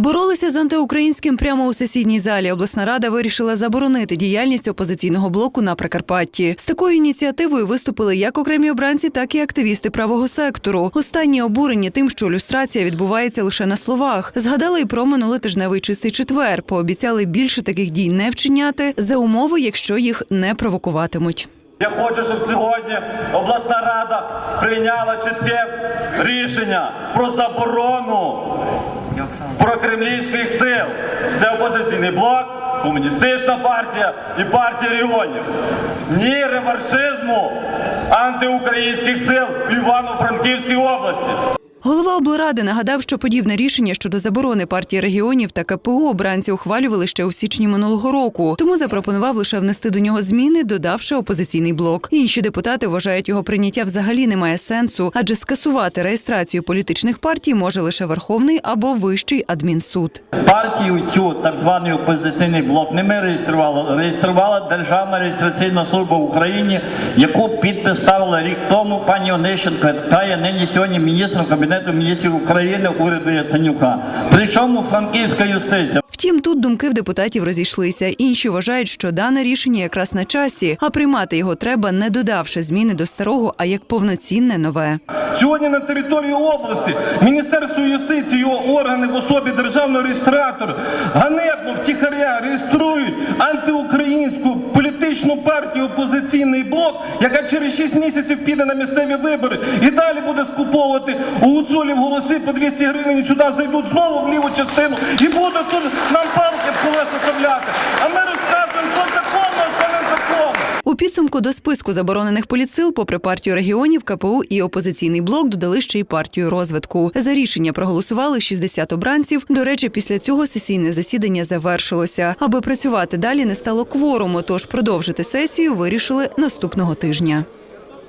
Боролися з антиукраїнським прямо у сесійній залі. Обласна рада вирішила заборонити діяльність опозиційного блоку на Прикарпатті. З такою ініціативою виступили як окремі обранці, так і активісти правого сектору. Останні обурені тим, що люстрація відбувається лише на словах. Згадали й про минулотижневий чистий четвер. Пообіцяли більше таких дій не вчиняти за умови, якщо їх не провокуватимуть. Я хочу, щоб сьогодні обласна рада прийняла чітке рішення про заборону прокремлівських сил. Це опозиційний блок, комуністична партія і партія регіонів. Ні реваншизму антиукраїнських сил в Івано-Франківській області. Голова облради нагадав, що подібне рішення щодо заборони партії регіонів та КПУ обранці ухвалювали ще у січні минулого року. Тому запропонував лише внести до нього зміни, додавши опозиційний блок. Інші депутати вважають, його прийняття взагалі не має сенсу, адже скасувати реєстрацію політичних партій може лише Верховний або Вищий адмінсуд. Партію цю так званий опозиційний блок не ми реєстрували, реєструвала Державна реєстраційна служба в Україні, яку підпис рік тому пані Онищенко, яка є нині сьогодні міністром Кабінету міністрів України уряду Яценюка. Причому франківська юстиція. Втім, тут думки в депутатів розійшлися. Інші вважають, що дане рішення якраз на часі, а приймати його треба, не додавши зміни до старого, а як повноцінне нове. Сьогодні на території області Міністерство юстиції, його органи в особі державного реєстратора ганебно втіхаря реєструють антиукраїнську політичну партію опозиційний блок, яка через 6 місяців піде на місцеві вибори і далі буде скуповувати у гуцулів голоси по 200 гривень. Сюди зайдуть знову в ліву частину і будуть тут нам палки в колеса вставляти. А ми розказуємо, що законно, а що незаконно. У підсумку до списку заборонених політсил, попри партію регіонів, КПУ і опозиційний блок додали ще й партію розвитку. За рішення проголосували 60 обранців. До речі, після цього сесійне засідання завершилося. Аби працювати далі, не стало кворуму, тож продовжити сесію вирішили наступного тижня.